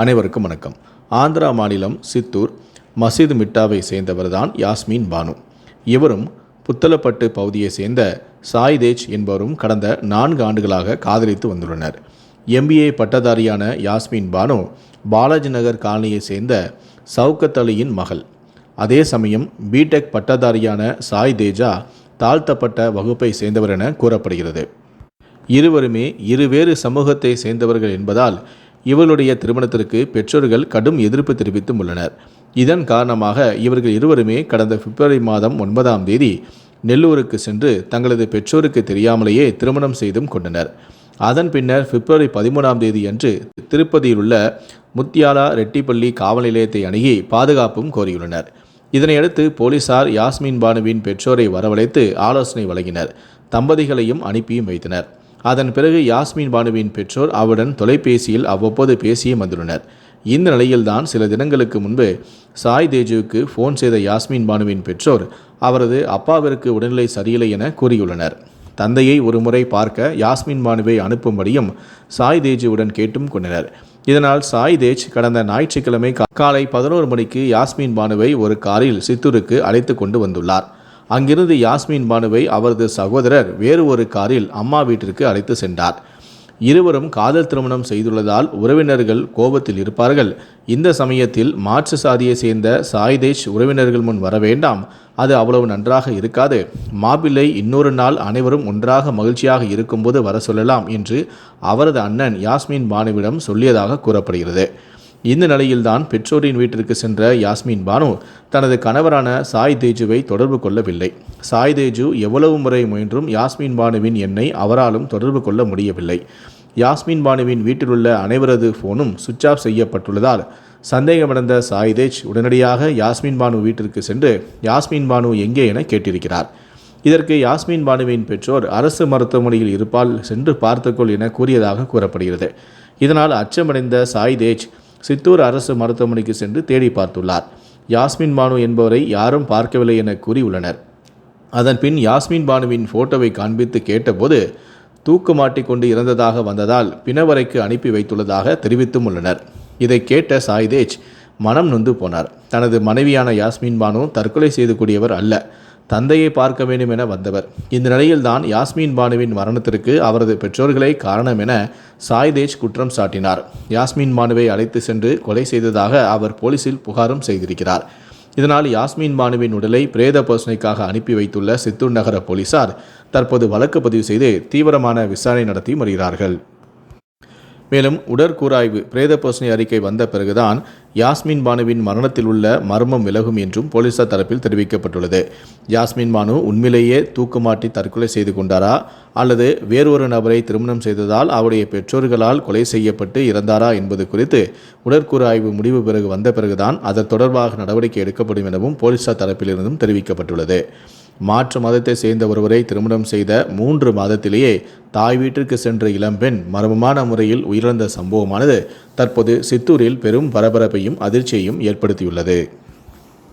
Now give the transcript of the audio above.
அனைவருக்கும் வணக்கம். ஆந்திரா மாநிலம் சித்தூர் மசீது மிட்டாவை சேர்ந்தவர்தான் யாஸ்மின் பானு. இவரும் புத்தலப்பட்டு பகுதியை சேர்ந்த சாய் தேஜ் என்பவரும் கடந்த நான்கு ஆண்டுகளாக காதலித்து வந்துள்ளனர். எம்பிஏ பட்டதாரியான யாஸ்மின் பானு பாலாஜி நகர் காலனியை சேர்ந்த சவுக்கத் அலியின் மகள். அதே சமயம் பிடெக் பட்டதாரியான சாய் தேஜா தாழ்த்தப்பட்ட வகுப்பை சேர்ந்தவர் என கூறப்படுகிறது. இருவருமே இருவேறு சமூகத்தை சேர்ந்தவர்கள் என்பதால் இவர்களுடைய திருமணத்திற்கு பெற்றோர்கள் கடும் எதிர்ப்பு தெரிவித்தும் உள்ளனர். இதன் காரணமாக இவர்கள் இருவருமே கடந்த பிப்ரவரி மாதம் ஒன்பதாம் தேதி நெல்லூருக்கு சென்று தங்களது பெற்றோருக்கு தெரியாமலேயே திருமணம் செய்தும் கொண்டனர். அதன் பின்னர் பிப்ரவரி பதிமூணாம் தேதி அன்று திருப்பதியில் உள்ள முத்தியாலா ரெட்டிப்பள்ளி காவல் நிலையத்தை அணுகி பாதுகாப்பும் கோரியுள்ளனர். இதனையடுத்து போலீசார் யாஸ்மின் பானுவின் பெற்றோரை வரவழைத்து ஆலோசனை வழங்கினர். தம்பதிகளையும் அனுப்பியும் வைத்தனர். அதன் பிறகு யாஸ்மின் பானுவின் பெற்றோர் அவருடன் தொலைபேசியில் அவ்வப்போது பேசியே வந்துள்ளனர். இந்த நிலையில்தான் சில தினங்களுக்கு முன்பு சாய் தேஜுவுக்கு ஃபோன் செய்த யாஸ்மின் பானுவின் பெற்றோர் அவரது அப்பாவிற்கு உடல்நிலை சரியில்லை என கூறியுள்ளனர். தந்தையை ஒருமுறை பார்க்க யாஸ்மின் பானுவை அனுப்பும்படியும் சாய் தேஜுவுடன் கேட்டும் கொண்டனர். இதனால் சாய் தேஜ் கடந்த ஞாயிற்றுக்கிழமை காலை பதினோரு மணிக்கு யாஸ்மின் பானுவை ஒரு காரில் சித்தூருக்கு அழைத்து கொண்டு வந்துள்ளார். அங்கிருந்து யாஸ்மின் பானுவை அவரது சகோதரர் வேறு ஒரு காரில் அம்மா வீட்டிற்கு அழைத்து சென்றார். இருவரும் காதல் திருமணம் செய்துள்ளதால் உறவினர்கள் கோபத்தில் இருப்பார்கள். இந்த சமயத்தில் மாற்று சாதியை சேர்ந்த சாய்தேஷ் உறவினர்கள் முன் வர வேண்டாம். அது அவ்வளவு நன்றாக இருக்காது. மாப்பிள்ளை இன்னொரு நாள் அனைவரும் ஒன்றாக மகிழ்ச்சியாக இருக்கும்போது வர சொல்லலாம் என்று அவரது அண்ணன் யாஸ்மின் பானுவிடம் சொல்லியதாக கூறப்படுகிறது. இந்த நிலையில்தான் பெற்றோரின் வீட்டிற்கு சென்ற யாஸ்மின் பானு தனது கணவரான சாய் தேஜுவை தொடர்பு கொள்ளவில்லை. சாய் தேஜு எவ்வளவு முறை முயன்றும் யாஸ்மின் பானுவின் எண்ணை அவராலும் தொடர்பு கொள்ள முடியவில்லை. யாஸ்மின் பானுவின் வீட்டிலுள்ள அனைவரது ஃபோனும் சுவிட்ச் ஆஃப் செய்யப்பட்டுள்ளதால் சந்தேகமடைந்த சாய் தேஜ் உடனடியாக யாஸ்மின் பானு வீட்டிற்கு சென்று யாஸ்மின் பானு எங்கே என கேட்டிருக்கிறார். இதற்கு யாஸ்மின் பானுவின் பெற்றோர் அரசு மருத்துவமனையில் இருப்பால் சென்று பார்த்துக்கொள் என கூறியதாக கூறப்படுகிறது. இதனால் அச்சமடைந்த சாய் தேஜ் சித்தூர் அரசு மருத்துவமனைக்கு சென்று தேடி பார்த்துள்ளார். யாஸ்மின் பானு என்பவரை யாரும் பார்க்கவில்லை என கூறியுள்ளனர். அதன் பின் யாஸ்மின் பானுவின் போட்டோவை காண்பித்து கேட்டபோது தூக்கு மாட்டிக்கொண்டு இறந்ததாக வந்ததால் பிணவரைக்கு அனுப்பி வைத்துள்ளதாக தெரிவித்தும் உள்ளனர். இதை கேட்ட சாய்தேஜ் மனம் நொந்து போனார். தனது மனைவியான யாஸ்மின் பானு தற்கொலை செய்து கூடியவர் அல்ல. தந்தையை பார்க்க வேண்டும் என வந்தவர். இந்த நிலையில்தான் யாஸ்மின் பானுவின் மரணத்திற்கு அவரது பெற்றோர்களே காரணம் என சாய்தேஜ் குற்றம் சாட்டினார். யாஸ்மின் பானுவை அழைத்து சென்று கொலை செய்ததாக அவர் போலீசில் புகாரும் செய்திருக்கிறார். இதனால் யாஸ்மின் பானுவின் உடலை பிரேத பரிசோதனைக்காக அனுப்பி வைத்துள்ள சித்தூர் நகர போலீசார் தற்போது வழக்கு பதிவு செய்து தீவிரமான விசாரணை நடத்தி வருகிறார்கள். மேலும் உடற்கூராய்வு பிரேத பரிசோதனை அறிக்கை வந்த பிறகுதான் யாஸ்மின் பானுவின் மரணத்தில் உள்ள மர்மம் விலகும் என்றும் போலீசார் தரப்பில் தெரிவிக்கப்பட்டுள்ளது. யாஸ்மின் பானு உண்மையிலேயே தூக்குமாட்டி தற்கொலை செய்து கொண்டாரா? அல்லது வேறொரு நபரை திருமணம் செய்ததால் அவருடைய பெற்றோர்களால் கொலை செய்யப்பட்டு இறந்தாரா என்பது குறித்து உடற்கூராய்வு முடிவு பிறகு வந்த பிறகுதான் அது தொடர்பாக நடவடிக்கை எடுக்கப்படும் எனவும் போலீசார் தரப்பிலிருந்தும் தெரிவிக்கப்பட்டுள்ளது. மாற்று மதத்தை சேர்ந்த ஒருவரை திருமணம் செய்த மூன்று மாதத்திலேயே தாய் வீட்டிற்கு சென்ற இளம்பெண் மர்மமான முறையில் உயிரிழந்த சம்பவமானது தற்போது சித்தூரில் பெரும் பரபரப்பையும் அதிர்ச்சியையும் ஏற்படுத்தியுள்ளது.